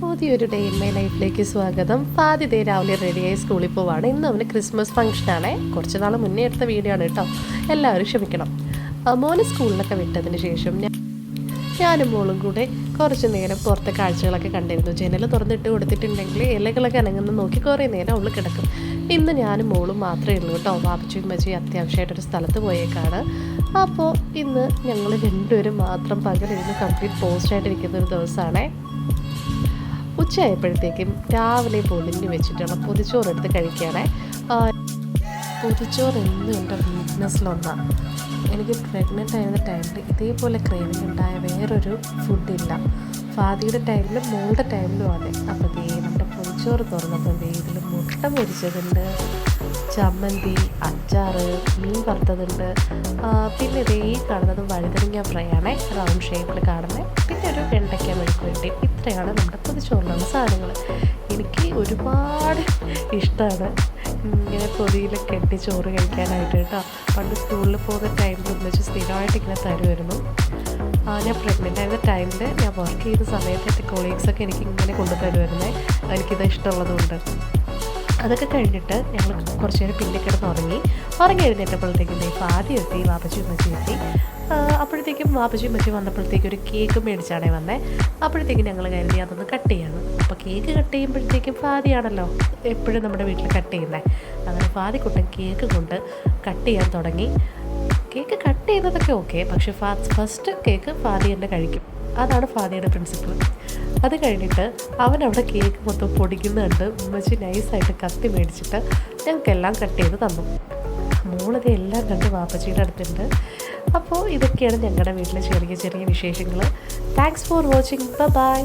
പുതിയൊരു day in my ലൈഫിലേക്ക് സ്വാഗതം. ആദ്യത്തെ രാവിലെ റെഡിയായി സ്കൂളിൽ പോവാണ്. ഇന്ന് അവന് ക്രിസ്മസ് ഫംഗ്ഷനാണ് കുറച്ച് നാൾ മുന്നേ എടുത്ത വീഡിയോ ആണ് കേട്ടോ. എല്ലാവരും ക്ഷമിക്കണം. മോനെ സ്കൂളിലൊക്കെ വിട്ടതിന് ശേഷം ഞാൻ ഞാനും മോളും കൂടെ കുറച്ച് നേരം പുറത്തെ കാഴ്ചകളൊക്കെ കണ്ടിരുന്നു. ജനൽ തുറന്നിട്ട് കൊടുത്തിട്ടുണ്ടെങ്കിൽ ഇലകളൊക്കെ അനങ്ങുന്ന നോക്കി കുറേ നേരം അവൾ കിടക്കും. ഇന്ന് ഞാനും മോളും മാത്രമേ ഉള്ളൂ കേട്ടോ. വാപ്പച്ചിയും മച്ചിയും അത്യാവശ്യമായിട്ടൊരു സ്ഥലത്ത് പോയേക്കാണ്. അപ്പോൾ ഇന്ന് ഞങ്ങൾ രണ്ടുപേരും മാത്രം പകലിരുന്ന് കംപ്ലീറ്റ് പോസ്റ്റായിട്ടിരിക്കുന്ന ഒരു ദിവസമാണേ. ഉച്ചയായപ്പോഴത്തേക്കും രാവിലെ പൊതിഞ്ഞ് വെച്ചിട്ടുള്ള പൊതിച്ചോറ് എടുത്ത് കഴിക്കുകയാണേ പൊതിച്ചോറ് എന്നും എന്റെ വീക്ക്നെസ്സിലൊന്നാണ് എനിക്ക് പ്രഗ്നന്റ് ആയിരുന്ന ടൈമിൽ ഇതേപോലെ ക്രേവിംഗ് ഉണ്ടായ വേറൊരു ഫുഡില്ല ഫാദിയുടെ ടൈമിലും മോളുടെ ടൈമിലും അതെ. അപ്പോൾ ദേ പൊതിച്ചോറ് തുറന്നപ്പോൾ ഇതിൽ മുട്ട പൊരിച്ചതുണ്ട് ചമ്മന്തി അച്ചാറ് മീൻ വറുത്തതുണ്ട്. പിന്നെ ഇതേ കാണുന്നത് വഴുതനങ്ങ ഫ്രൈ ആണ്. റൗണ്ട് ഷേപ്പിൽ കാണുന്നത് ഇത്രയാണ് നമ്മുടെ പൊതിച്ചോറിലുള്ള സാധനങ്ങൾ. എനിക്ക് ഒരുപാട് ഇഷ്ടമാണ് ഇങ്ങനെ പൊതിയിൽ കെട്ടി ചോറ് കഴിക്കാനായിട്ട് കേട്ടോ. പണ്ട് സ്കൂളിൽ പോകുന്ന ടൈമിൽ വെച്ച് സ്ഥിരമായിട്ട് ഇങ്ങനെ തരുമായിരുന്നു ആ, ഞാൻ പ്രഗ്നന്റ് ആയിരുന്ന ടൈമിൽ ഞാൻ വർക്ക് ചെയ്ത സമയത്ത് എന്റെ കൊളീഗ്സൊക്കെ എനിക്ക് ഇങ്ങനെ കൊണ്ടുതരുമായിരുന്നേ എനിക്കിത് ഇഷ്ടമുള്ളതുകൊണ്ട്. അതൊക്കെ കഴിഞ്ഞിട്ട് ഞങ്ങൾ കുറച്ച് നേരം പിന്നെ കിടന്ന് ഉറങ്ങി. ഉറങ്ങി എഴുന്നേറ്റപ്പോഴത്തേക്കും ദേ ആദ്യം എത്തി വാപ്പച്ചി ഉമ്മച്ചി എത്തി. അപ്പോഴത്തേക്കും വാപ്പച്ചി ഉമ്മച്ചി വന്നപ്പോഴത്തേക്കും ഒരു കേക്ക് മേടിച്ചാണേ വന്നേ. അപ്പോഴത്തേക്കും ഞങ്ങൾ കരുതി അതൊന്ന് കട്ട് ചെയ്യണം. അപ്പോൾ കേക്ക് കട്ട് ചെയ്യുമ്പോഴത്തേക്കും ഫാദിയാണല്ലോ എപ്പോഴും നമ്മുടെ വീട്ടിൽ കട്ട് ചെയ്യുന്നത് അങ്ങനെ ഫാദിക്കുട്ടൻ കേക്ക് കൊണ്ട് കട്ട് ചെയ്യാൻ തുടങ്ങി. കേക്ക് കട്ട് ചെയ്യുന്നതൊക്കെ ഓക്കെ പക്ഷേ ഫാ ഫസ്റ്റ് കേക്ക് ഫാദി തന്നെ കഴിക്കും. അതാണ് ഫാദിയുടെ പ്രിൻസിപ്പിൾ അത് കഴിഞ്ഞിട്ട് അവൻ അവിടെ കേക്ക് മൊത്തം പൊടിക്കുന്ന കണ്ട് ഉമ്മച്ചി നൈസായിട്ട് കത്തി മേടിച്ചിട്ട് ഞങ്ങൾക്കെല്ലാം കട്ട് ചെയ്ത് തന്നു. മോളിത് എല്ലാം കണ്ട് വാപ്പച്ചിയുടെ അടുത്തുണ്ട്. അപ്പോൾ ഇതൊക്കെയാണ് ഞങ്ങളുടെ വീട്ടിലെ ചെറിയ ചെറിയ വിശേഷങ്ങൾ താങ്ക്സ് ഫോർ വാച്ചിങ് ബൈ